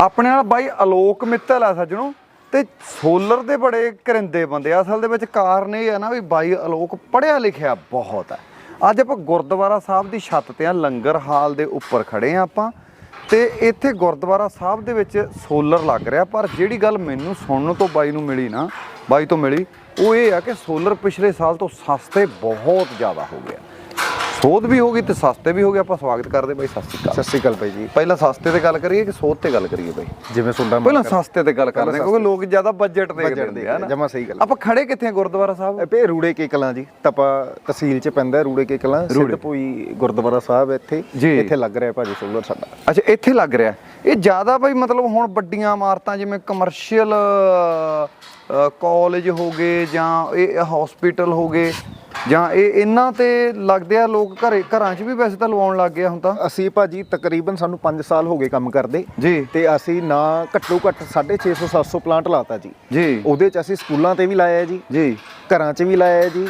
ਆਪਣੇ ਨਾਲ ਬਾਈ ਅਲੋਕ ਮਿੱਤਲ ਆ ਸੱਜਣੋ, ਤੇ ਸੋਲਰ ਦੇ ਬੜੇ ਕਰਿੰਦੇ ਬੰਦੇ ਆ। ਅਸਲ ਦੇ ਵਿੱਚ ਕਾਰਨ ਇਹ ਆ ਨਾ ਵੀ ਬਾਈ ਅਲੋਕ ਪੜਿਆ ਲਿਖਿਆ ਬਹੁਤ ਹੈ ਅੱਜ ਆਪਾਂ ਗੁਰਦੁਆਰਾ ਸਾਹਿਬ ਦੀ ਛੱਤ ਤੇ ਆ, ਲੰਗਰ ਹਾਲ ਦੇ ਉੱਪਰ ਖੜੇ ਆ ਆਪਾਂ। ਤੇ ਇੱਥੇ ਗੁਰਦੁਆਰਾ ਸਾਹਿਬ ਦੇ ਵਿੱਚ ਸੋਲਰ ਲੱਗ ਰਿਹਾ, ਪਰ ਜਿਹੜੀ ਗੱਲ ਮੈਨੂੰ ਸੁਣਨ ਤੋਂ ਬਾਈ ਨੂੰ ਮਿਲੀ ਨਾ, ਬਾਈ ਤੋਂ ਮਿਲੀ, ਉਹ ਇਹ ਆ ਕਿ ਸੋਲਰ ਪਿਛਲੇ ਸਾਲ ਤੋਂ ਸਸਤੇ ਬਹੁਤ ਜ਼ਿਆਦਾ ਹੋ ਗਿਆ ਸੋਧ ਵੀ ਹੋ ਗਈ ਤੇ ਸਸਤੇ ਵੀ ਹੋ ਗਏ ਆਪਾਂ ਸਵਾਗਤ ਕਰਦੇ ਬਾਈ ਸਤਿ ਸ਼੍ਰੀ ਅਕਾਲ। ਸਤਿ ਸ਼੍ਰੀ ਅਕਾਲ ਭਾਈ ਜੀ। ਪਹਿਲਾਂ ਸਸਤੇ ਤੇ ਗੱਲ ਕਰੀਏ ਕਿ ਸੋਧ ਤੇ ਗੱਲ ਕਰੀਏ ਬਾਈ? ਜਿਵੇਂ ਤੁਹਾਡਾ ਪਹਿਲਾਂ ਸਸਤੇ ਤੇ ਗੱਲ ਕਰਦੇ ਕਿਉਂਕਿ ਲੋਕ ਜ਼ਿਆਦਾ ਬਜਟ ਦੇਖਦੇ ਆ ਨਾ। ਜਮਾਂ ਸਹੀ ਗੱਲ। ਆਪਾਂ ਖੜੇ ਕਿੱਥੇ ਆ ਗੁਰਦੁਆਰਾ ਸਾਹਿਬ? ਪੇ ਰੂੜੇ ਕੇ ਕਲਾਂ ਜੀ। ਤਪਾ ਤਹਿਸੀਲ ਚ ਪੈਂਦਾ ਰੂੜੇ ਕੇ ਕਲਾਂ। ਸਿੱਧਪੂਈ ਗੁਰਦੁਆਰਾ ਸਾਹਿਬ ਇੱਥੇ। ਇੱਥੇ ਲੱਗ ਰਿਹਾ ਭਾਜੀ ਸੋਲਰ ਸਾਡਾ। ਅੱਛਾ ਇੱਥੇ ਲੱਗ ਰਿਹਾ। ਇਹ ਜ਼ਿਆਦਾ ਬਈ ਮਤਲਬ ਹੁਣ ਵੱਡੀਆਂ ਇਮਾਰਤਾਂ ਜਿਵੇਂ ਕਮਰਸ਼ੀਅਲ ਕਾਲਜ ਹੋ ਗਏ ਜਾਂ ਇਹ ਹਸਪੀਟਲ ਹੋ ਗਏ ਜਾਂ ਇਹ ਇਹਨਾਂ ਤੇ ਲੱਗਦੇ ਆ ਲੋਕ ਘਰੇ ਘਰਾਂ 'ਚ ਵੀ ਵੈਸੇ ਤਾਂ ਲਵਾਉਣ ਲੱਗ ਗਿਆ ਹੁਣ ਤਾਂ? ਅਸੀਂ ਭਾਜੀ ਤਕਰੀਬਨ ਸਾਨੂੰ 5 ਸਾਲ ਹੋ ਗਏ ਕੰਮ ਕਰਦੇ। ਜੀ। ਤੇ ਅਸੀਂ ਨਾ ਘੱਟੋ ਘੱਟ 650 700 ਪਲਾਂਟ ਲਾਤਾ ਜੀ। ਜੀ। ਉਹਦੇ ਚ ਅਸੀਂ ਸਕੂਲਾਂ ਤੇ ਵੀ ਲਾਇਆ ਜੀ। ਜੀ। ਘਰਾਂ 'ਚ ਵੀ ਲਾਇਆ ਜੀ।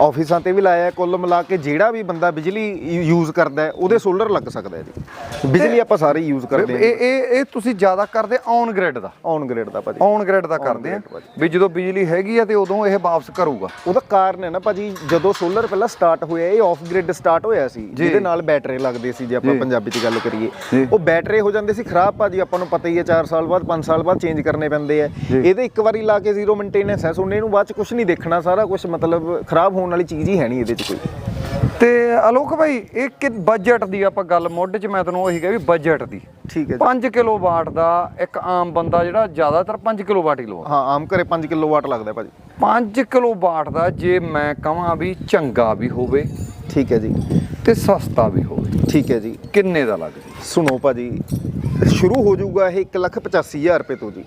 ਆਫਿਸਾਂ ਤੇ ਵੀ ਲਾਇਆ ਕੁੱਲ ਮਿਲਾ ਕੇ ਜਿਹੜਾ ਵੀ ਬੰਦਾ ਬਿਜਲੀ ਯੂਜ਼ ਕਰਦਾ ਉਹਦੇ ਸੋਲਰ ਲੱਗ ਸਕਦਾ ਹੈ ਜੀ। ਬਿਜਲੀ ਆਪਾਂ ਸਾਰੇ ਯੂਜ਼ ਕਰਦੇ ਇਹ ਇਹ ਇਹ ਤੁਸੀਂ ਜ਼ਿਆਦਾ ਕਰਦੇ ਔਨ ਗ੍ਰਿਡ ਦਾ? ਔਨ ਗ੍ਰਿਡ ਦਾ ਭਾਜੀ। ਔਨ ਗ੍ਰਿਡ ਦਾ ਕਰਦੇ ਆ ਵੀ ਜਦੋਂ ਬਿਜਲੀ ਹੈਗੀ ਆ ਤੇ ਉਦੋਂ ਇਹ ਵਾਪਸ ਕਰੂਗਾ। ਉਹਦਾ ਕਾਰਨ ਹੈ ਨਾ ਭਾਜੀ ਜਦੋਂ ਸੋਲਰ ਪਹਿਲਾਂ ਸਟਾਰਟ ਹੋਇਆ ਇਹ ਆਫ ਗ੍ਰਿਡ ਸਟਾਰਟ ਹੋਇਆ ਸੀ ਜਿਹਦੇ ਨਾਲ ਬੈਟਰੀ ਲੱਗਦੇ ਸੀ ਜੇ ਆਪਾਂ ਪੰਜਾਬੀ ਚ ਗੱਲ ਕਰੀਏ। ਉਹ ਬੈਟਰੀ ਹੋ ਜਾਂਦੇ ਸੀ ਖਰਾਬ ਭਾਜੀ ਆਪਾਂ ਨੂੰ ਪਤਾ ਹੀ ਹੈ 4 ਸਾਲ ਬਾਅਦ 5 ਸਾਲ ਬਾਅਦ ਚੇਂਜ ਕਰਨੇ ਪੈਂਦੇ ਆ। ਇਹਦੇ ਇੱਕ ਵਾਰੀ ਲਾ ਕੇ ਜ਼ੀਰੋ ਮੇਨਟੇਨੈਂਸ ਹੈ ਸੁਣਨੇ ਨੂੰ ਬਾਅਦ ਚ ਕੁਝ ਨਹੀਂ ਦੇਖਣਾ ਸਾਰਾ ਕੁਝ ਮਤਲਬ ਖਰਾਬ ਹੋਣ ਵਾਲੀ ਚੀਜ਼ ਹੀ ਹੈ ਨਹੀਂ ਇਹਦੇ ਚ ਕੋਈ। ਤੇ ਅਲੋਕ ਭਾਈ ਇਹ ਕਿ ਬਜਟ ਦੀ ਆਪਾਂ ਗੱਲ ਮੁੱਢ 'ਚ ਮੈਂ ਤੈਨੂੰ ਉਹੀ ਕਿਹਾ ਵੀ ਬਜਟ ਦੀ। ਠੀਕ ਹੈ ਜੀ। 5 ਕਿਲੋ ਵਾਟ ਦਾ ਇੱਕ ਆਮ ਬੰਦਾ ਜਿਹੜਾ ਜ਼ਿਆਦਾਤਰ 5 ਕਿਲੋ ਵਾਟ ਹੀ ਲਵਾਉਂਦਾ। ਹਾਂ ਆਮ ਘਰੇ 5 ਕਿਲੋਵਾਟ ਲੱਗਦਾ ਭਾਜੀ। 5 ਕਿਲੋ ਵਾਟ ਦਾ ਜੇ ਮੈਂ ਕਹਾਂ ਵੀ ਚੰਗਾ ਵੀ ਹੋਵੇ ਠੀਕ ਹੈ ਜੀ। ਤੇ ਸਸਤਾ ਵੀ ਹੋਵੇ। ਠੀਕ ਹੈ ਜੀ। ਕਿੰਨੇ ਦਾ ਲੱਗ ਜੀ? ਸੁਣੋ ਭਾਜੀ ਸ਼ੁਰੂ ਹੋ ਜਾਊਗਾ ਇਹ 185000 ਰੁਪਏ ਤੋਂ ਜੀ।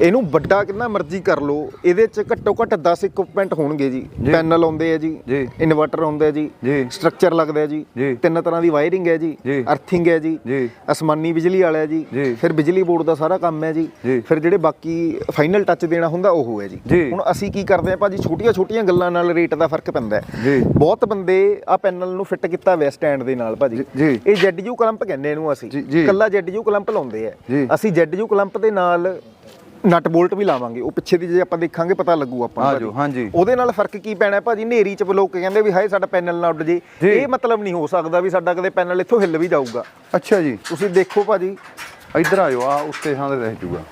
ਇਹਨੂੰ ਵੱਡਾ ਕਿੰਨਾ ਮਰਜ਼ੀ ਕਰ ਲਓ ਇਹਦੇ ਚ ਘੱਟੋ ਘੱਟ 10 ਇਕਵਿਪਮੈਂਟ ਹੋਣਗੇ ਜੀ ਪੈਨਲ ਆਉਂਦੇ ਆ ਜੀ। ਇਨਵਰਟਰ ਆਉਂਦਾ ਹੈ ਜੀ। ਸਟਰਕਚਰ ਲੱਗਦਾ ਜੀ। ਤਿੰਨ ਤਰ੍ਹਾਂ ਦੀ ਵਾਇਰਿੰਗ ਹੈ ਜੀ। ਅਰਥਿੰਗ ਹੈ ਜੀ। ਅਸਮਾਨੀ ਬਿਜਲੀ ਵਾਲਾ ਹੈ ਜੀ। ਫਿਰ ਬਿਜਲੀ ਬੋਰਡ ਦਾ ਸਾਰਾ ਕੰਮ ਹੈ ਜੀ। ਫਿਰ ਜਿਹੜੇ ਬਾਕੀ ਫਾਈਨਲ ਟੱਚ ਦੇਣਾ ਹੁੰਦਾ ਉਹ ਹੈ ਜੀ। ਹੁਣ ਅਸੀਂ ਕੀ ਕਰਦੇ ਹਾਂ ਭਾਜੀ ਛੋਟੀਆਂ ਛੋਟੀਆਂ ਗੱਲਾਂ ਨਾਲ ਰੇਟ ਦਾ ਫ਼ਰਕ ਪੈਂਦਾ ਹੈ। ਬਹੁਤ ਬੰਦੇ ਆ ਪੈਨਲ ਨੂੰ ਫਿੱਟ ਕੀਤਾ ਹੋਇਆ ਸਟੈਂਡ ਦੇ ਨਾਲ ਭਾਜੀ। ਇਹ ZU ਕਲੰਪ ਕਹਿੰਦੇ ਇਹਨੂੰ ਅਸੀਂ। ਕੱਲਾ ZU ਕਲੰਪ ਲਾਉਂਦੇ ਆ। ਅਸੀਂ ZU ਕਲੰਪ ਦੇ ਨਾਲ ਨਟ ਬੋਲਟ ਵੀ ਲਾਵਾਂਗੇ ਉਹ ਪਿੱਛੇ ਦੀ ਜੇ ਆਪਾਂ ਦੇਖਾਂਗੇ ਪਤਾ ਲੱਗੂ ਆਪਾਂ ਨੂੰ ਆ ਭਾਜੀ। ਹਾਂਜੀ। ਉਹਦੇ ਨਾਲ ਫ਼ਰਕ ਕੀ ਪੈਣਾ ਭਾਜੀ? ਨੇਰੀ ਚ ਲੋਕ ਕਹਿੰਦੇ ਵੀ ਹਾਏ ਸਾਡਾ ਪੈਨਲ ਨਾ ਉੱਡ ਜੇ। ਜੀ। ਇਹ ਮਤਲਬ ਨਹੀਂ ਹੋ ਸਕਦਾ ਵੀ ਸਾਡਾ ਕਦੇ ਪੈਨਲ ਇੱਥੋਂ ਹਿੱਲ ਵੀ ਜਾਊਗਾ। ਅੱਛਾ ਜੀ। ਤੁਸੀਂ ਦੇਖੋ ਭਾਜੀ। ਇੱਧਰ ਆਇਓ ਆ ਉੱਤੇ ਥਾਂ ਤੇ ਰਹਿ ਜੂਗਾ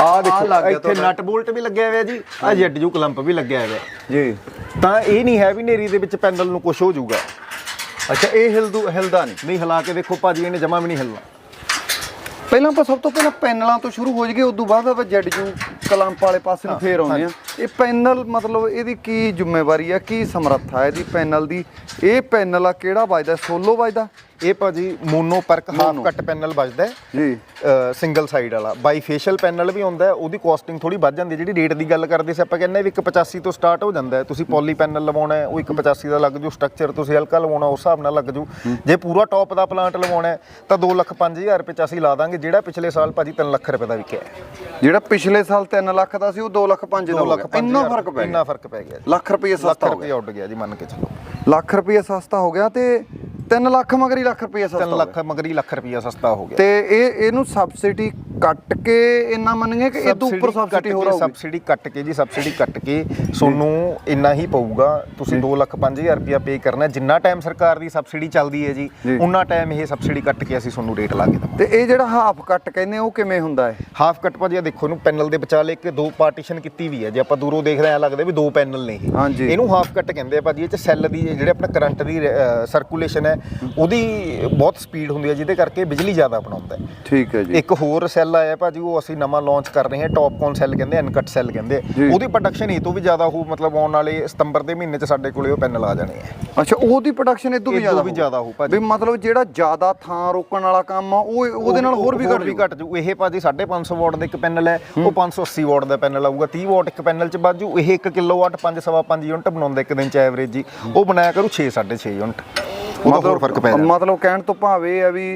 ਆਹ ਦੇਖੋ ਲੱਗ ਗਿਆ ਇੱਥੇ ਨਟ ਬੋਲਟ ਵੀ ਲੱਗਿਆ ਹੋਇਆ ਜੀ। ਆ ZU ਕਲੰਪ ਵੀ ਲੱਗਿਆ ਹੋਇਆ। ਜੀ। ਤਾਂ ਇਹ ਨਹੀਂ ਹੈ ਵੀ ਨੇਰੀ ਦੇ ਵਿੱਚ ਪੈਨਲ ਨੂੰ ਕੁਝ ਹੋ ਜਾਊਗਾ। ਅੱਛਾ ਇਹ ਹਿਲਦੂ ਹਿਲਦਾ ਨਹੀਂ। ਨਹੀਂ ਹਿਲਾ ਕੇ ਦੇਖੋ ਭਾਜੀ ਇਹਨੇ ਜਮਾ ਵੀ ਨਹੀਂ ਹਿਲਣਾ। ਪਹਿਲਾਂ ਆਪਾਂ ਸਭ ਤੋਂ ਪਹਿਲਾਂ ਪੈਨਲਾਂ ਤੋਂ ਸ਼ੁਰੂ ਹੋ ਜਾਈਏ ਉਦੋਂ ਬਾਅਦ ਆਪਾਂ ਜੈਡਜੂ ਕਲੰਪ ਵਾਲੇ ਪਾਸੇ ਨੂੰ ਫੇਰ ਆਉਂਦੇ ਆ ਇਹ ਪੈਨਲ ਮਤਲਬ ਇਹਦੀ ਕੀ ਜ਼ਿੰਮੇਵਾਰੀ ਆ ਕੀ ਸਮਰੱਥਾ ਹੈ ਇਹਦੀ ਪੈਨਲ ਦੀ? ਇਹ ਪੈਨਲ ਆ ਕਿਹੜਾ ਵੱਜਦਾ ਸੋਲੋ ਵੱਜਦਾ? ਇਹ ਭਾਜੀ mono PERC half. Cut panel ਵੱਜਦਾ ਜੀ। ਸਿੰਗਲ ਸਾਈਡ ਵਾਲਾ। ਬਾਈਫੇਸ਼ੀਅਲ ਪੈਨਲ ਵੀ ਆਉਂਦਾ ਹੈ ਉਹਦੀ ਕਾਸਟਿੰਗ ਥੋੜੀ ਵੱਧ ਜਾਂਦੀ ਜਿਹੜੀ ਰੇਟ ਦੀ ਗੱਲ ਕਰਦੇ ਸੀ ਆਪਾਂ ਕਹਿੰਦੇ ਵੀ 185 ਤੋਂ ਸਟਾਰਟ ਹੋ ਜਾਂਦਾ ਤੁਸੀਂ ਪੋਲੀ ਪੈਨਲ ਲਵਾਉਣਾ ਉਹ 185 ਦਾ ਲੱਗ ਜੂ। ਸਟਰਕਚਰ ਤੁਸੀਂ ਹਲਕਾ ਲਵਾਉਣਾ ਉਸ ਹਿਸਾਬ ਨਾਲ ਲੱਗ ਜੂ। ਜੇ ਪੂਰਾ ਟੌਪ ਦਾ ਪਲਾਂਟ ਲਵਾਉਣਾ ਤਾਂ 2 ਲੱਖ 5000 ਰੁਪਏ ਚ ਅਸੀਂ ਲਾ ਦਾਂਗੇ ਜਿਹੜਾ ਪਿਛਲੇ ਸਾਲ ਭਾਜੀ 3 ਲੱਖ ਰੁਪਏ ਦਾ ਵਿਕਿਆ ਜਿਹੜਾ ਪਿਛਲੇ ਸਾਲ 3 ਲੱਖ ਦਾ ਸੀ ਉਹ 2 ਲੱਖ 5 ਦਾ 2 ਹੋ ਲੱਖ ਇੰਨਾ ਫ਼ਰਕ ਪੈ ਇੰਨਾ ਗਿਆ। ਫ਼ਰਕ ਪੈ ਗਿਆ ਜੀ। ਲੱਖ ਰੁਪਏ ਲੱਖ ਸਸਤਾ ਹੋ ਰੁਪਏ ਗਿਆ। ਉੱਡ ਗਿਆ ਜੀ ਮੰਨ ਕੇ ਚੱਲੋ। ਲੱਖ ਰੁਪਏ ਸਸਤਾ ਹੋ ਗਿਆ ਤੇ 3 ਲੱਖ ਮਗਰ ਲੱਖ ਰੁਪਏ ਸਸਤਾ 3 ਹੋ ਲੱਖ ਮਗਰੀ ਲੱਖ ਰੁਪਏ ਸਸਤਾ ਹੋ ਗਿਆ। ਤੇ ਇਹ ਇਹਨੂੰ ਸਬਸਿਡੀ ਕੱਟ ਕੇ ਇੰਨਾ ਮੰਨਗੇ ਕਿ ਇਹ ਤੋਂ ਉੱਪਰ ਸਬਸਿਡੀ ਹੋ ਰਹੀ ਸਬਸਿਡੀ ਕੱਟ ਕੇ ਜੀ ਸਬਸਿਡੀ ਕੱਟ ਕੇ ਤੁਹਾਨੂੰ ਇੰਨਾ ਹੀ ਪਊਗਾ। ਤੁਸੀਂ 2 ਲੱਖ 5000 ਰੁਪਇਆ ਪੇ ਕਰਨਾ। ਜਿੰਨਾ ਟਾਈਮ ਸਰਕਾਰ ਦੀ ਸਬਸਿਡੀ ਚੱਲਦੀ ਹੈ ਜੀ। ਉਨਾ ਟਾਈਮ ਇਹ ਸਬਸਿਡੀ ਕੱਟ ਕੇ ਅਸੀਂ ਤੁਹਾਨੂੰ ਰੇਟ ਲਾ ਕੇ ਦਵਾਂਗੇ। ਤੇ ਇਹ ਜਿਹੜਾ ਹਾਫ ਕੱਟ ਕਹਿੰਦੇ ਉਹ ਕਿਵੇਂ ਹੁੰਦਾ ਹੈ? ਹਾਫ ਕੱਟ ਭਾਜੀ ਦੇਖੋ ਇਹਨੂੰ ਪੈਨਲ ਦੇ ਵਿਚਾਲੇ ਇੱਕ ਦੋ ਪਾਰਟੀਸ਼ਨ ਕੀਤੀ ਵੀ ਹੈ। ਜੇ ਆਪਾਂ ਦੂਰੋਂ ਦੇਖਦੇ ਆ ਲੱਗਦਾ ਵੀ ਦੋ ਪੈਨਲ ਨੇ ਇਹ। ਹਾਂਜੀ। ਇਹਨੂੰ ਹਾਫ ਕੱਟ ਕਹਿੰਦੇ ਆ ਭਾਜੀ ਇਹ ਚ ਸੈੱਲ ਦੀ ਜਿਹੜੇ ਆਪਣਾ ਕਰੰਟ ਦੀ ਸਰਕੂਲੇਸ਼ਨ ਹੈ ਉਹਦੀ ਬਹੁਤ ਸਪੀਡ ਹੁੰਦੀ ਹੈ ਜਿਹਦੇ ਕਰਕੇ ਬਿਜਲੀ ਜ਼ਿਆਦਾ ਬਣਾਉਂਦਾ ਹੈ। ਠੀਕ ਹੈ ਜੀ। ਇੱਕ ਹੋਰ ਸੈੱਲ ਆਇਆ ਭਾਜੀ ਉਹ ਅਸੀਂ ਨਵਾਂ ਲਾਂਚ ਕਰ ਰਹੇ ਹਾਂ ਟੌਪਕੌਨ ਸੈੱਲ ਕਹਿੰਦੇ ਅਨਕਟ ਸੈੱਲ ਕਹਿੰਦੇ। ਉਹਦੀ ਪ੍ਰੋਡਕਸ਼ਨ ਇਹ ਤੋਂ ਵੀ ਜ਼ਿਆਦਾ ਹੋ ਮਤਲਬ ਆਉਣ ਵਾਲੇ ਸਤੰਬਰ ਦੇ ਮਹੀਨੇ 'ਚ ਸਾਡੇ ਕੋਲੇ ਉਹ ਪੈਨਲ ਆ ਜਾਣੇ ਆ। ਅੱਛਾ ਉਹਦੀ ਪ੍ਰੋਡਕਸ਼ਨ ਵੀ ਇਹ ਤੋਂ ਜ਼ਿਆਦਾ ਵੀ। ਜ਼ਿਆਦਾ ਹੋਊ ਭਾਜੀ। ਵੀ ਮਤਲਬ ਜਿਹੜਾ ਜ਼ਿਆਦਾ ਥਾਂ ਰੋਕਣ ਵਾਲਾ ਕੰਮ ਆ ਉਹ ਉਹਦੇ ਨਾਲ ਹੋਰ ਵੀ ਘਟ ਵੀ ਘਟ ਜੂ ਇਹ ਭਾਜੀ 550 ਵਾਟ ਦਾ ਇੱਕ ਪੈਨਲ ਹੈ ਉਹ 580 ਵਾਟ ਦਾ ਪੈਨਲ ਆਊਗਾ 30 ਵਾਟ ਇੱਕ ਪੈਨਲ 'ਚ ਬਾਜੂ ਇਹ 1 ਕਿਲੋਵਾਟ 5.5 ਯੂਨਿਟ ਬਣਾਉਂਦਾ ਇੱਕ ਦਿਨ 'ਚ ਐਵਰੇਜ ਜੀ ਉਹ ਬਣਾਇਆ ਕਰੂ 6 6.5 ਯੂਨਿਟ। ਉਹਦਾ ਹੋਰ ਫ਼ਰਕ ਪੈ ਜਾਂਦਾ ਮਤਲਬ ਕਹਿਣ ਤੋਂ ਭਾਵੇਂ ਇਹ ਆ ਵੀ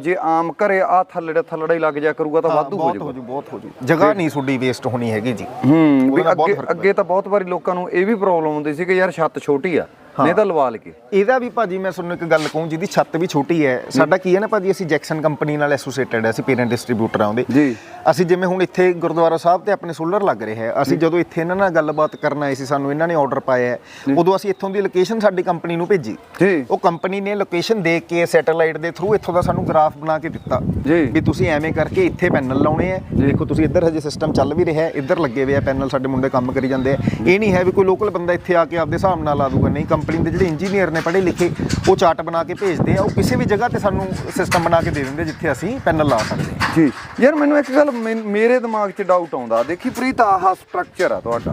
ਜੇ ਆਮ ਘਰੇ ਆ ਥੱਲੜੇ ਥੱਲੜਾ ਹੀ ਲੱਗ ਜਾ ਕਰੂਗਾ ਤਾਂ ਵਾਧੂ ਹੋ ਬਹੁਤ ਜਾਊਗਾ। ਬਹੁਤ ਹੋ ਜੂ। ਜਗ੍ਹਾ ਨਹੀਂ ਸੁੱਡੀ ਵੇਸਟ ਹੋਣੀ ਹੈਗੀ ਜੀ। ਹੂੰ ਅੱਗੇ ਅੱਗੇ ਤਾਂ ਬਹੁਤ ਵਾਰੀ ਲੋਕਾਂ ਨੂੰ ਇਹ ਵੀ ਪ੍ਰੋਬਲਮ ਹੁੰਦੀ ਸੀ ਕਿ ਯਾਰ ਛੱਤ ਛੋਟੀ ਆ। ਨਹੀਂ ਤਾਂ ਲਵਾ ਲਈਏ। ਇਹਦਾ ਵੀ ਭਾਜੀ ਮੈਂ ਤੁਹਾਨੂੰ ਇੱਕ ਗੱਲ ਕਹੂੰ ਜਿਹਦੀ ਛੱਤ ਵੀ ਛੋਟੀ ਹੈ। ਸਾਡਾ ਕੀ ਹੈ ਨਾ ਭਾਜੀ ਅਸੀਂ ਜੈਕਸਨ ਕੰਪਨੀ ਨਾਲ ਐਸੋਸੀਏਟਡ ਹੈ ਅਸੀਂ ਪੇਰੈਂਟ ਡਿਸਟ੍ਰੀਬਿਊਟਰ ਆਉਂਦੇ ਜੀ। ਅਸੀਂ ਜਿਵੇਂ ਹੁਣ ਇੱਥੇ ਗੁਰਦੁਆਰਾ ਸਾਹਿਬ ਤੇ ਆਪਣੇ ਸੋਲਰ ਲੱਗ ਰਿਹਾ ਹੈ ਅਸੀਂ ਜਦੋਂ ਇੱਥੇ ਇਹਨਾਂ ਨਾਲ ਗੱਲਬਾਤ ਕਰਨ ਆਏ ਸੀ ਸਾਨੂੰ ਇਹਨਾਂ ਨੇ ਆਰਡਰ ਪਾਇਆ ਹੈ ਉਦੋਂ ਅਸੀਂ ਇੱਥੋਂ ਦੀ ਲੋਕੇਸ਼ਨ ਸਾਡੀ ਕੰਪਨੀ ਨੂੰ ਭੇਜੀ। ਜੀ। ਉਹ ਕੰਪਨੀ ਨੇ ਲੋਕੇਸ਼ਨ ਦੇਖ ਕੇ ਸੈਟੇਲਾਈਟ ਦੇ ਥਰੂ ਇੱਥੋਂ ਦਾ ਸਾਨੂੰ ਗ੍ਰਾਫ ਬਣਾ ਕੇ ਦਿੱਤਾ ਜੀ। ਵੀ ਤੁਸੀਂ ਐਵੇਂ ਕਰਕੇ ਇੱਥੇ ਪੈਨਲ ਲਾਉਣੇ ਆ ਦੇਖੋ ਤੁਸੀਂ ਇੱਧਰ ਹਜੇ ਸਿਸਟਮ ਚੱਲ ਵੀ ਰਿਹਾ ਇੱਧਰ ਲੱਗੇ ਹੋਏ ਆ ਪੈਨਲ ਸਾਡੇ ਮੁੰਡੇ ਕੰਮ ਕਰੀ ਜਾਂਦੇ ਆ। ਇਹ ਨਹੀਂ ਹੈ ਵੀ ਕੋਈ ਲੋਕਲ ਬੰਦਾ ਇੱਥੇ ਆ ਕੇ ਆਪਦੇ ਹਿਸਾਬ ਨਾਲ ਲਾ ਦੂਗਾ ਨਹੀਂ ਕੰਪਨੀ ਦੇ ਜਿਹੜੇ ਇੰਜੀਨੀਅਰ ਨੇ ਪੜ੍ਹੇ ਲਿਖੇ, ਉਹ ਚਾਰਟ ਬਣਾ ਕੇ ਭੇਜਦੇ ਆ, ਉਹ ਕਿਸੇ ਵੀ ਜਗ੍ਹਾ ਤੇ ਸਾਨੂੰ ਸਿਸਟਮ ਬਣਾ ਕੇ ਦੇ ਦਿੰਦੇ ਜਿੱਥੇ ਅਸੀਂ ਪੈਨਲ ਲਾ ਸਕਦੇ ਹਾਂ। ਜੀ। ਯਾਰ, ਮੈਨੂੰ ਇੱਕ ਗੱਲ, ਮੈਨ- ਮੇਰੇ ਦਿਮਾਗ 'ਚ ਡਾਊਟ ਆਉਂਦਾ। ਦੇਖੀ ਪ੍ਰੀਤ, ਆਹ ਸਟਰਕਚਰ ਆ ਤੁਹਾਡਾ।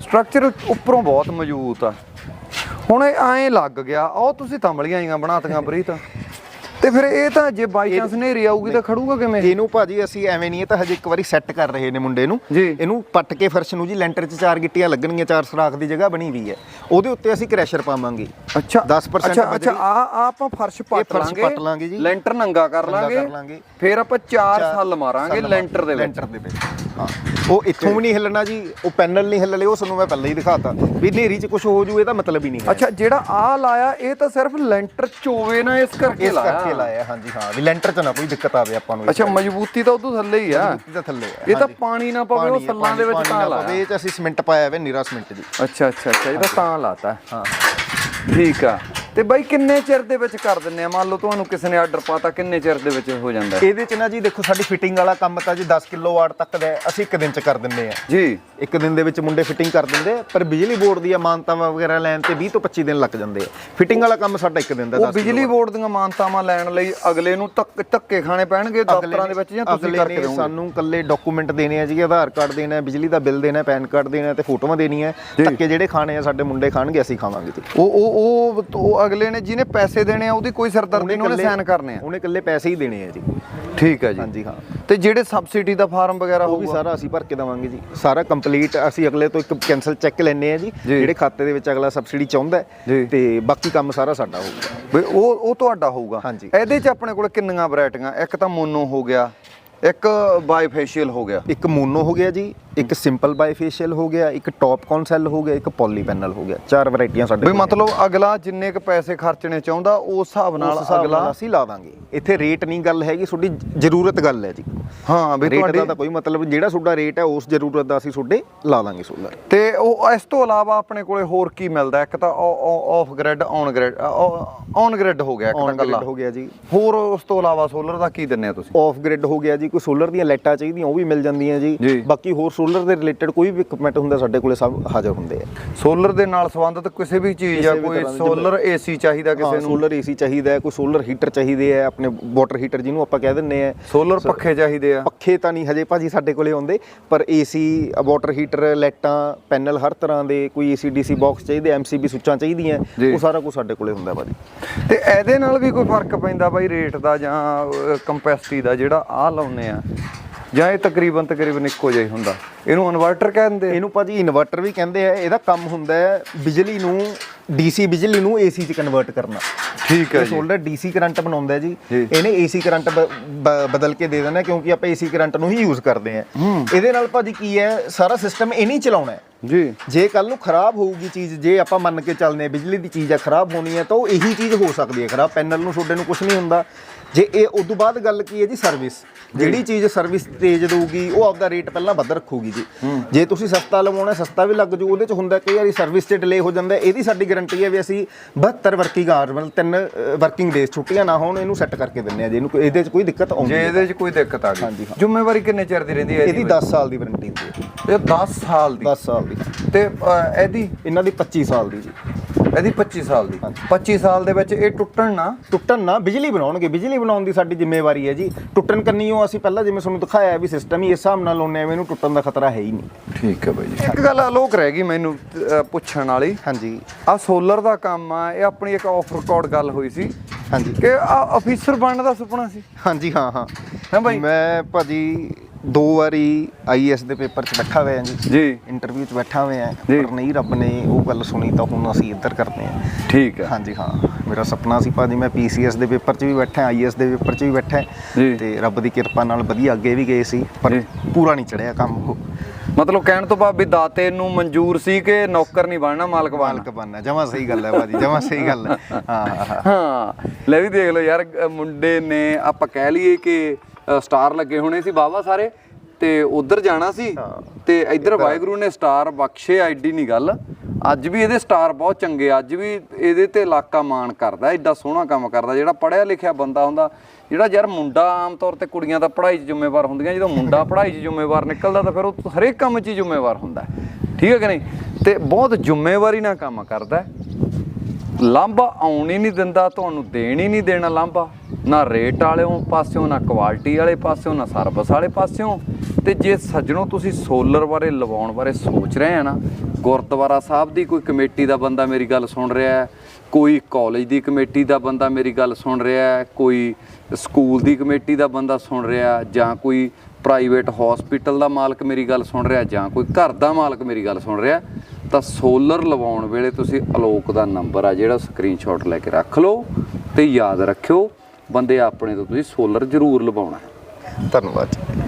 ਸਟਰਕਚਰ ਉੱਪਰੋਂ ਬਹੁਤ ਮਜ਼ਬੂਤ ਆ। ਹੁਣ ਇਹ ਐਂ ਲੱਗ ਗਿਆ ਉਹ ਤੁਸੀਂ ਤੰਬਲੀਆਂ ਆਈਆਂ ਬਣਾਤੀਆਂ ਪ੍ਰੀਤ। ਤੇ ਫਿਰ ਇਹ ਤਾਂ ਜੇ ਬਾਈ ਚਾਂਸ ਨੇਰੀ ਆਊਗੀ ਤਾਂ ਖੜੂਗਾ ਕਿਵੇਂ ਇਹਨੂੰ ਭਾਜੀ ਅਸੀਂ ਐਵੇਂ ਨਹੀਂ ਇਹ ਤਾਂ ਹਜੇ ਇੱਕ ਵਾਰੀ ਸੈੱਟ ਕਰ ਰਹੇ ਨੇ ਮੁੰਡੇ ਨੂੰ। ਇਹਨੂੰ ਪੱਟ ਕੇ ਫਰਸ਼ ਨੂੰ ਜੀ ਲੈਂਟਰ 'ਚ ਚਾਰ ਗਿੱਟੀਆਂ ਲੱਗਣਗੀਆਂ ਚਾਰ ਸਰਾਖ ਦੀ ਜਗ੍ਹਾ ਬਣੀ ਹੋਈ ਹੈ ਉਹਦੇ ਉੱਤੇ ਅਸੀਂ ਕ੍ਰੈਸ਼ਰ ਪਾਵਾਂਗੇ ਅੱਛਾ 10% ਅੱਛਾ। ਅੱਛਾ ਆ ਆਪਾਂ ਫਰਸ਼ ਪੱਟ ਲਾਂਗੇ ਪੱਟ ਲਾਂਗੇ ਜੀ। ਲੈਂਟਰ ਨੰਗਾ ਕਰ ਲਾਂਗੇ। ਫਿਰ ਆਪਾਂ ਚਾਰ ਸੱਲ ਮਾਰਾਂਗੇ ਲੈਂਟਰ ਦੇ ਵਿੱਚ ਲੈਂਟਰ ਦੇ ਵਿੱਚ ਹਾਂ। ਉਹ ਇੱਥੋਂ ਵੀ ਨਹੀਂ ਹਿੱਲਣਾ ਜੀ ਉਹ ਪੈਨਲ ਨਹੀਂ ਹਿੱਲਣੇ ਉਹ ਤੁਹਾਨੂੰ ਮੈਂ ਪਹਿਲਾਂ ਹੀ ਦਿਖਾਤਾ। ਵੀ ਹਨੇਰੀ 'ਚ ਕੁਝ ਹੋ ਜੂ ਇਹਦਾ ਮਤਲਬ ਹੀ ਨਹੀਂ ਅੱਛਾ ਜਿਹੜਾ ਆ ਲਾਇਆ ਇਹ ਤਾਂ ਸਿਰਫ ਲੈਂਟਰ ਚੋਵੇ ਨਾ ਇਸ ਕਰਕੇ ਇਸ ਲਾਇਆ ਕਰਕੇ ਲਾਇਆ? ਹਾਂਜੀ ਹਾਂ। ਵੀ ਲੈਂਟਰ 'ਚ ਨਾ ਕੋਈ ਦਿੱਕਤ ਆਵੇ ਆਪਾਂ ਨੂੰ ਅੱਛਾ ਮਜ਼ਬੂਤੀ ਤਾਂ ਉਦੋਂ ਥੱਲੇ ਹੀ ਆ। ਇਹਦਾ ਥੱਲੇ ਹੈ ਇਹ ਤਾਂ। ਪਾਣੀ ਨਾ ਪਵੇ ਉਹ ਸੱਲਾਂ ਦੇ ਵਿੱਚ ਤਾਂ ਲਾਇਆ। ਪਵੇ, ਇਹ 'ਚ ਅਸੀਂ ਸਿਮੈਂਟ ਪਾਇਆ ਹੋਇਆ ਨੀਰਾ ਸਿਮੈਂਟ ਜੀ। ਅੱਛਾ ਅੱਛਾ ਅੱਛਾ ਇਹਦਾ ਤਾਂ ਲਾਤਾ। ਹਾਂ। ਠੀਕ ਆ। ਤੇ ਬਾਈ ਕਿੰਨੇ ਚਿਰ ਦੇ ਵਿੱਚ ਕਰ ਦਿੰਨੇ ਆ? ਮੰਨ ਲਓ ਤੁਹਾਨੂੰ ਕਿਸੇ ਨੇ ਆਰਡਰ ਪਾਤਾ ਕਿੰਨੇ ਚਿਰ ਦੇ ਵਿੱਚ ਹੋ ਜਾਂਦਾ? ਇਹਦੇ 'ਚ ਨਾ ਜੀ ਦੇਖੋ ਸਾਡੀ ਫਿਟਿੰਗ ਵਾਲਾ ਕੰਮ ਤਾਂ ਜੀ 10 ਕਿਲੋ ਵਾਟ ਤੱਕ ਦਾ ਅਸੀਂ ਇੱਕ ਦਿਨ 'ਚ ਕਰ ਦਿੰਦੇ ਆ ਜੀ। ਇੱਕ ਦਿਨ ਦੇ ਵਿੱਚ ਮੁੰਡੇ ਫਿਟਿੰਗ ਕਰ ਦਿੰਦੇ ਪਰ ਬਿਜਲੀ ਬੋਰਡ ਦੀਆਂ ਮਾਨਤਾਂ ਵਗੈਰਾ ਲੈਣ ਤੇ 20 ਤੋਂ 25 ਦਿਨ ਲੱਗ ਜਾਂਦੇ ਆ। ਫਿਟਿੰਗ ਵਾਲਾ ਕੰਮ ਸਾਡਾ ਇੱਕ ਦਿਨ ਦਾ ਉਹ 10 ਬਿਜਲੀ ਬੋਰਡ ਦੀਆਂ ਮਾਨਤਾਵਾਂ ਲੈਣ ਲਈ ਅਗਲੇ ਨੂੰ ਧੱਕ ਧੱਕੇ ਖਾਣੇ ਪੈਣਗੇ ਦਫ਼ਤਰਾਂ ਦੇ ਵਿੱਚ ਜਾਂ ਤੁਸੀਂ ਕਰਕੇ ਦਿਓਗੇ? ਸਾਨੂੰ ਕੱਲੇ ਡਾਕੂਮੈਂਟ ਦੇਣੇ ਆ ਜੀ ਆਧਾਰ ਕਾਰਡ ਦੇਣਾ ਹੈ ਬਿਜਲੀ ਦਾ ਬਿੱਲ ਦੇਣਾ ਹੈ ਪੈਨ ਕਾਰਡ ਦੇਣਾ ਹੈ ਤੇ ਫੋਟੋਆਂ ਦੇਣੀਆਂ। ਧੱਕੇ ਜਿਹੜੇ ਖਾਣੇ ਆ ਸਾਡੇ ਮੁੰਡੇ ਖਾਣਗੇ ਅਸੀਂ ਖਾਵਾਂਗੇ ਉਹ ਉਹ ਉਹ ਅਗਲੇ ਨੇ ਜਿਹਨੇ ਪੈਸੇ ਦੇਣੇ ਆ ਉਹਦੀ ਕੋਈ ਸਿਰਦਰਦੀ ਨਹੀਂ ਉਹਨੇ ਸਾਈਨ ਕਰਨੇ ਆ। ਉਹਨੇ ਇਕੱਲੇ ਪੈਸੇ ਹੀ ਦੇਣੇ ਆ ਜੀ। ਠੀਕ ਹੈ ਜੀ। ਹਾਂਜੀ ਹਾਂ। ਤੇ ਜਿਹੜੇ ਸਬਸਿਡੀ ਦਾ ਫਾਰਮ ਵਗੈਰਾ ਉਹ ਵੀ ਹੋਊਗਾ? ਸਾਰਾ ਅਸੀਂ ਭਰ ਕੇ ਦੇਵਾਂਗੇ ਜੀ। ਸਾਰਾ ਕੰਪਲੀਟ ਅਸੀਂ ਅਗਲੇ ਤੋਂ ਇੱਕ ਕੈਨਸਲ ਚੈੱਕ ਲੈਣੇ ਆ ਜੀ। ਜੀ। ਜਿਹੜੇ ਖਾਤੇ ਦੇ ਵਿੱਚ ਅਗਲਾ ਸਬਸਿਡੀ ਚਾਹੁੰਦਾ ਹੈ ਜੀ। ਤੇ ਬਾਕੀ ਕੰਮ ਸਾਰਾ ਸਾਡਾ ਹੋਊਗਾ। ਵੀ ਉਹ ਉਹ ਤੁਹਾਡਾ ਹੋਊਗਾ। ਹਾਂਜੀ। ਇਹਦੇ 'ਚ ਆਪਣੇ ਕੋਲ ਕਿੰਨੀਆਂ ਵੈਰਾਈਟੀਆਂ ਇੱਕ ਤਾਂ ਮੋਨੋ ਹੋ ਗਿਆ ਇੱਕ ਬਾਈਫੇਸ਼ੀਅਲ ਹੋ ਗਿਆ। ਇੱਕ ਮੋਨੋ ਹੋ ਗਿਆ ਜੀ ਇੱਕ ਸਿੰਪਲ ਬਾਈਫੇਸ਼ੀਅਲ ਹੋ ਗਿਆ ਇੱਕ ਟੌਪ ਕੌਨਸੈਲ ਹੋ ਗਿਆ ਇੱਕ ਪੋਲੀ ਪੈਨਲ ਹੋ ਗਿਆ। ਚਾਰ ਵੈਰਾਈਟੀਆਂ ਸਾਡੇ ਵੀ ਕੋਲ। ਮਤਲਬ ਅਗਲਾ ਜਿੰਨੇ ਕ ਪੈਸੇ ਖਰਚਣੇ ਚਾਹੁੰਦਾ ਉਸ ਹਿਸਾਬ ਉਸ ਨਾਲ ਹਿਸਾਬ ਅਗਲਾ ਅਸੀਂ ਲਾ ਦਾਂਗੇ। ਇੱਥੇ ਰੇਟ ਨਹੀਂ ਗੱਲ ਹੈਗੀ ਤੁਹਾਡੀ ਜ਼ਰੂਰਤ ਗੱਲ ਹੈ ਜੀ। ਹਾਂ ਵੀ ਰੇਟ ਤੁਹਾਡੀ ਦਾ ਤਾਂ ਕੋਈ ਮਤਲਬ ਜਿਹੜਾ ਤੁਹਾਡਾ ਰੇਟ ਹੈ ਉਸ ਜ਼ਰੂਰਤ ਦਾ ਅਸੀਂ ਤੁਹਾਡੇ ਲਾ ਦਾਂਗੇ ਸੋਲਰ ਤੇ ਉਹ ਇਸ ਤੋਂ ਇਲਾਵਾ ਆਪਣੇ ਕੋਲੇ ਹੋਰ ਕੀ ਮਿਲਦਾ? ਇੱਕ ਤਾਂ off grid on grid on grid ਹੋ ਗਿਆ ਇੱਕ ਤਾਂ ਔਨ ਗੱਲਾਂ ਹੋ ਗਿਆ ਜੀ। ਹੋਰ ਉਸ ਤੋਂ ਇਲਾਵਾ ਸੋਲਰ ਦਾ ਕੀ ਦਿੰਨੇ ਆ ਤੁਸੀਂ? ਆਫ ਗ੍ਰਿਡ ਹੋ ਗਿਆ ਜੀ ਕੋਈ ਸੋਲਰ ਦੀਆਂ ਲਾਈਟਾਂ ਚਾਹੀਦੀਆਂ ਉਹ ਵੀ ਮਿਲ ਜਾਂਦੀਆਂ ਜੀ। ਜੀ। ਬਾਕੀ ਹੋਰ ਸੋਲਰ ਦੇ ਰਿਲੇਟਡ ਕੋਈ ਵੀ ਇਕਵਿਪਮੈਂਟ ਹੁੰਦਾ ਸਾਡੇ ਕੋਲੇ ਸਭ ਹਾਜ਼ਰ ਹੁੰਦੇ ਆ। ਸੋਲਰ ਦੇ ਨਾਲ ਸੰਬੰਧਿਤ ਕਿਸੇ ਵੀ ਚੀਜ਼ ਆ ਕਿਸੇ ਵੀ ਕੋਈ ਤਰ੍ਹਾਂ ਦੀ ਸੋਲਰ ਏਸੀ ਚਾਹੀਦਾ ਕਿਸੇ ਨੂੰ। ਸੋਲਰ ਏਸੀ ਚਾਹੀਦਾ ਹੈ ਕੋਈ ਸੋਲਰ ਹੀਟਰ ਚਾਹੀਦੇ ਆ ਆਪਣੇ ਵਾਟਰ ਹੀਟਰ ਜਿਹਨੂੰ ਆਪਾਂ ਕਹਿ ਦਿੰਨੇ ਆ। ਸੋਲਰ ਪੱਖੇ ਚਾਹੀਦੇ ਆ। ਪੱਖੇ ਤਾਂ ਨਹੀਂ ਹਜੇ ਭਾਜੀ ਸਾਡੇ ਕੋਲੇ ਆਉਂਦੇ ਪਰ ਏਸੀ ਵਾਟਰ ਹੀਟਰ ਲਾਈਟਾਂ ਪੈਨਲ ਹਰ ਤਰ੍ਹਾਂ ਦੇ ਕੋਈ ਏਸੀ ਡੀਸੀ ਬਾਕਸ ਚਾਹੀਦੇ ਐਮਸੀਬੀ ਸੁੱਚਾਂ ਚਾਹੀਦੀਆਂ ਜੀ। ਉਹ ਸਾਰਾ ਕੁਝ ਸਾਡੇ ਕੋਲੇ ਹੁੰਦਾ ਭਾਜੀ। ਤੇ ਇਹਦੇ ਨਾਲ ਵੀ ਕੋਈ ਫ਼ਰਕ ਪੈਂਦਾ ਬਾਈ ਰੇਟ ਦਾ ਜਾਂ ਕੰਪੈਸਿਟੀ ਦਾ ਜਿਹੜਾ ਆਹ ਲਾਉਨੇ ਆ। ਜਾਂ ਇਹ ਤਕਰੀਬਨ ਤਕਰੀਬਨ ਇੱਕੋ ਜਿਹਾ ਹੀ ਹੁੰਦਾ। ਇਹਨੂੰ ਇਨਵਰਟਰ ਕਹਿੰਦੇ ਇਹਨੂੰ ਭਾਜੀ ਇਨਵਰਟਰ ਵੀ ਕਹਿੰਦੇ ਆ ਇਹਦਾ ਕੰਮ ਹੁੰਦਾ ਹੈ ਬਿਜਲੀ ਨੂੰ ਡੀਸੀ ਬਿਜਲੀ ਨੂੰ ਏਸੀ ਚ ਕਨਵਰਟ ਕਰਨਾ। ਠੀਕ ਹੈ ਇਹ ਜੀ। ਸੋਲਰ ਡੀਸੀ ਕਰੰਟ ਬਣਾਉਂਦਾ ਜੀ। ਇਹਨੇ ਏਸੀ ਕਰੰਟ ਬਦਲ ਕੇ ਦੇ ਦੇਣਾ ਕਿਉਂਕਿ ਆਪਾਂ ਏਸੀ ਕਰੰਟ ਨੂੰ ਹੀ ਯੂਜ਼ ਕਰਦੇ ਆ। ਇਹਦੇ ਨਾਲ ਭਾਜੀ ਕੀ ਹੈ ਸਾਰਾ ਸਿਸਟਮ ਇਹ ਨਹੀਂ ਚਲਾਉਣਾ ਹੈ। ਜੀ। ਜੇ ਕੱਲ ਨੂੰ ਖਰਾਬ ਹੋਊਗੀ ਚੀਜ਼ ਜੇ ਆਪਾਂ ਮੰਨ ਕੇ ਚੱਲਨੇ ਬਿਜਲੀ ਦੀ ਚੀਜ਼ ਆ ਖਰਾਬ ਹੋਣੀ ਹੈ ਤਾਂ ਉਹ ਇਹੀ ਚੀਜ਼ ਹੋ ਸਕਦੀ ਹੈ ਖਰਾਬ। ਪੈਨਲ ਨੂੰ ਤੁਹਾਡੇ ਨੂੰ ਕੁਝ ਨਹੀਂ ਹੁੰਦਾ। ਜੇ ਇਹ ਉਸ ਤੋਂ ਬਾਅਦ ਗੱਲ ਕੀ ਹੈ ਜੀ ਸਰਵਿਸ। ਜਿਹੜੀ ਚੀਜ਼ ਸਰਵਿਸ ਤੇਜ਼ ਦਊਗੀ ਉਹ ਆਪਦਾ ਰੇਟ ਪਹਿਲਾਂ ਵੱਧ ਰੱਖੂਗੀ ਜੀ। ਜੇ ਤੁਸੀਂ ਸਸਤਾ ਲਵਾਉਣਾ ਸਸਤਾ ਵੀ ਲੱਗ ਜੂ ਉਹਦੇ ਚ ਹੁੰਦਾ ਕਈ ਵਾਰੀ ਸਰਵਿਸ ਤੇ ਡਿਲੇ ਹੋ ਜਾਂਦਾ। ਇਹਦੀ ਸਾਡੀ ਗਾਰੰਟੀ ਹੈ ਵੀ ਅਸੀਂ 72 ਵਰਕਿੰਗ ਆਵਰ ਮਤਲਬ ਤਿੰਨ ਵਰਕਿੰਗ ਡੇਜ਼ ਛੁੱਟੀਆਂ ਨਾ ਹੋਣ ਇਹਨੂੰ ਸੈੱਟ ਕਰਕੇ ਦਿੰਨੇ ਆ ਜੀ ਇਹਨੂੰ ਇਹਦੇ ਚ ਕੋਈ ਦਿੱਕਤ ਆਉਂਦੀ ਜੇ ਇਹਦੇ 'ਚ ਕੋਈ ਦਿੱਕਤ ਆ ਗਈ। ਜ਼ਿੰਮੇਵਾਰੀ ਕਿੰਨੇ ਚਿਰ ਦੀ ਰਹਿੰਦੀ ਹੈ ਇਹਦੀ 10 ਸਾਲ ਦੀ ਵਾਰੰਟੀ ਹੁੰਦੀ ਹੈ। ਇਹ 10 ਸਾਲ ਦੀ? 10 ਸਾਲ ਦੀ। ਤੇ ਅ, ਇਹਦੀ ਇਹਨਾਂ ਦੀ 25 ਸਾਲ ਦੀ ਜੀ। ਇਹਦੀ 25 ਸਾਲ ਦੀ। 25 ਸਾਲ ਦੇ ਵਿੱਚ ਇਹ ਟੁੱਟਣ ਨਾ। ਟੁੱਟਣ ਨਾ ਬਿਜਲੀ ਬਣਾਉਣਗੇ। ਬਿਜਲੀ ਬਣਾਉਣ ਦੀ ਸਾਡੀ ਜ਼ਿੰਮੇਵਾਰੀ ਹੈ ਜੀ। ਟੁੱਟਣ ਕੰਨੀਓ ਅਸੀਂ ਪਹਿਲਾਂ ਜਿਵੇਂ ਤੁਹਾਨੂੰ ਦਿਖਾਇਆ ਵੀ ਸਿਸਟਮ ਹੀ ਇਸ ਹਿਸਾਬ ਨਾਲ ਲਾਉਂਦੇ ਆ ਇਹਨੂੰ ਟੁੱਟਣ ਦਾ ਖਤਰਾ ਹੈ ਹੀ ਨਹੀਂ। ਠੀਕ ਹੈ ਬਾਈ ਜੀ। ਇੱਕ ਗੱਲ ਅਲੋਕ ਰਹਿ ਗਈ ਮੈਨੂੰ ਪੁੱਛਣ ਵਾਲੀ। ਹਾਂਜੀ। ਆ ਸੋਲਰ ਦਾ ਕੰਮ ਆ ਇਹ ਆਪਣੀ ਇੱਕ ਆਫ ਰਿਕਾਰਡ ਗੱਲ ਹੋਈ ਸੀ। ਹਾਂਜੀ। ਕਿ ਆ ਅਫੀਸਰ ਬਣਨ ਦਾ ਸੁਪਨਾ ਸੀ? ਹਾਂਜੀ ਹਾਂ ਹਾਂ। ਹੈਂ ਬਾਈ? ਮੈਂ ਭਾਜੀ ਦੋ ਵਾਰੀ ਆਈਐਸ ਦੇ ਪੇਪਰ 'ਚ ਬੈਠਾ ਹੋਇਆ ਜੀ। ਜੀ। ਇੰਟਰਵਿਊ 'ਚ ਬੈਠਾ ਹੋਇਆ। ਪਰ ਨਹੀਂ ਰੱਬ ਨੇ ਉਹ ਗੱਲ ਸੁਣੀ ਤਾਂ ਹੁਣ ਅਸੀਂ ਇੱਧਰ ਕਰਦੇ ਹਾਂ। ਠੀਕ ਹੈ। ਹਾਂਜੀ ਹਾਂ। ਮੇਰਾ ਸੁਪਨਾ ਸੀ ਭਾਜੀ ਮੈਂ ਪੀਸੀਐਸ ਦੇ ਪੇਪਰ 'ਚ ਵੀ ਬੈਠਾ ਆਈਐਸ ਦੇ ਪੇਪਰ 'ਚ ਵੀ ਬੈਠਾ। ਤੇ ਰੱਬ ਦੀ ਕਿਰਪਾ ਨਾਲ ਵਧੀਆ ਅੱਗੇ ਵੀ ਗਏ ਸੀ ਪਰ। ਪੂਰਾ ਨਹੀਂ ਚੜਿਆ ਕੰਮ ਉਹ। ਮਤਲਬ ਕਹਿਣ ਤੋਂ ਬਾਅਦ ਵੀ ਦਾਤੇ ਨੂੰ ਮਨਜ਼ੂਰ ਸੀ ਕਿ ਨੌਕਰ ਨਹੀਂ ਬਣਨਾ ਮਾਲਕ ਬਣਨਾ? ਮਾਲਕ ਬਣਨਾ ਜਮਾ ਸਹੀ ਗੱਲ ਹੈ ਬਾਜੀ ਜਮਾ ਸਹੀ ਗੱਲ ਹੈ। ਹਾਂ ਹਾਂ, ਲੈ ਵੀ ਦੇਖ ਲਓ ਯਾਰ ਮੁੰਡੇ ਨੇ ਆਪਾਂ ਕਹਿ ਲਈਏ ਕਿ ਸਟਾਰ ਲੱਗੇ ਹੋਣੇ ਸੀ ਬਾਬਾ ਸਾਰੇ ਤੇ ਉਧਰ ਜਾਣਾ ਸੀ ਤੇ ਇੱਧਰ ਵਾਹਿਗੁਰੂ ਨੇ ਸਟਾਰ ਬਖਸ਼ੇ ਐਡੀ ਨਹੀਂ ਗੱਲ ਅੱਜ ਵੀ ਇਹਦੇ ਸਟਾਰ ਬਹੁਤ ਚੰਗੇ ਅੱਜ ਵੀ ਇਹਦੇ ਤੇ ਇਲਾਕਾ ਮਾਣ ਕਰਦਾ ਐਡਾ ਸੋਹਣਾ ਕੰਮ ਕਰਦਾ ਜਿਹੜਾ ਪੜਿਆ ਲਿਖਿਆ ਬੰਦਾ ਹੁੰਦਾ ਜਿਹੜਾ ਯਾਰ ਮੁੰਡਾ ਆਮ ਤੌਰ ਤੇ ਕੁੜੀਆਂ ਤਾਂ ਪੜ੍ਹਾਈ 'ਚ ਜ਼ਿੰਮੇਵਾਰ ਹੁੰਦੀਆਂ ਜਦੋਂ ਮੁੰਡਾ ਪੜ੍ਹਾਈ 'ਚ ਜ਼ਿੰਮੇਵਾਰ ਨਿਕਲਦਾ ਤਾਂ ਫਿਰ ਉਹ ਹਰੇਕ ਕੰਮ 'ਚ ਹੀ ਜ਼ਿੰਮੇਵਾਰ ਹੁੰਦਾ। ਠੀਕ ਹੈ ਕਿ ਨਹੀਂ ਤੇ ਬਹੁਤ ਜ਼ਿੰਮੇਵਾਰੀ ਨਾਲ ਕੰਮ ਕਰਦਾ। ਲਾਂਭਾ ਆਉਣ ਹੀ ਨਹੀਂ ਦਿੰਦਾ ਤੁਹਾਨੂੰ ਦੇਣ ਹੀ ਨਹੀਂ ਦੇਣਾ ਲਾਂਭਾ ਨਾ ਰੇਟ ਵਾਲਿਓ ਪਾਸਿਓਂ, ਨਾ ਕੁਆਲਿਟੀ ਵਾਲੇ ਪਾਸਿਓਂ, ਨਾ ਸਰਵਿਸ ਵਾਲੇ ਪਾਸਿਓਂ। ਤੇ ਜੇ ਸੱਜਣੋ ਤੁਸੀਂ ਸੋਲਰ ਬਾਰੇ, ਲਵਾਉਣ ਬਾਰੇ ਸੋਚ ਰਹੇ ਆ ਨਾ, ਗੁਰਦੁਆਰਾ ਸਾਹਿਬ ਦੀ ਕੋਈ ਕਮੇਟੀ ਦਾ ਬੰਦਾ ਮੇਰੀ ਗੱਲ ਸੁਣ ਰਿਹਾ ਹੈ, ਕੋਈ ਕਾਲਜ ਦੀ ਕਮੇਟੀ ਦਾ ਬੰਦਾ ਮੇਰੀ ਗੱਲ ਸੁਣ ਰਿਹਾ ਹੈ, ਕੋਈ ਸਕੂਲ ਦੀ ਕਮੇਟੀ ਦਾ ਬੰਦਾ ਸੁਣ ਰਿਹਾ ਜਾਂ ਕੋਈ ਪ੍ਰਾਈਵੇਟ ਹਸਪੀਟਲ ਦਾ ਮਾਲਕ ਮੇਰੀ ਗੱਲ ਸੁਣ ਰਿਹਾ ਜਾਂ ਕੋਈ ਘਰ ਦਾ ਮਾਲਕ ਮੇਰੀ ਗੱਲ ਸੁਣ ਰਿਹਾ ਤਾਂ ਸੋਲਰ ਲਵਾਉਣ ਵੇਲੇ ਤੁਸੀਂ ਅਲੋਕ ਦਾ ਨੰਬਰ ਆ ਜਿਹੜਾ ਸਕਰੀਨਸ਼ਾਟ ਲੈ ਕੇ ਰੱਖ ਲਓ ਤੇ ਯਾਦ ਰੱਖਿਓ ਬੰਦੇ ਆਪਣੇ ਤੋਂ ਤੁਸੀਂ ਸੋਲਰ ਜ਼ਰੂਰ ਲਵਾਉਣਾ ਧੰਨਵਾਦ ਜੀ।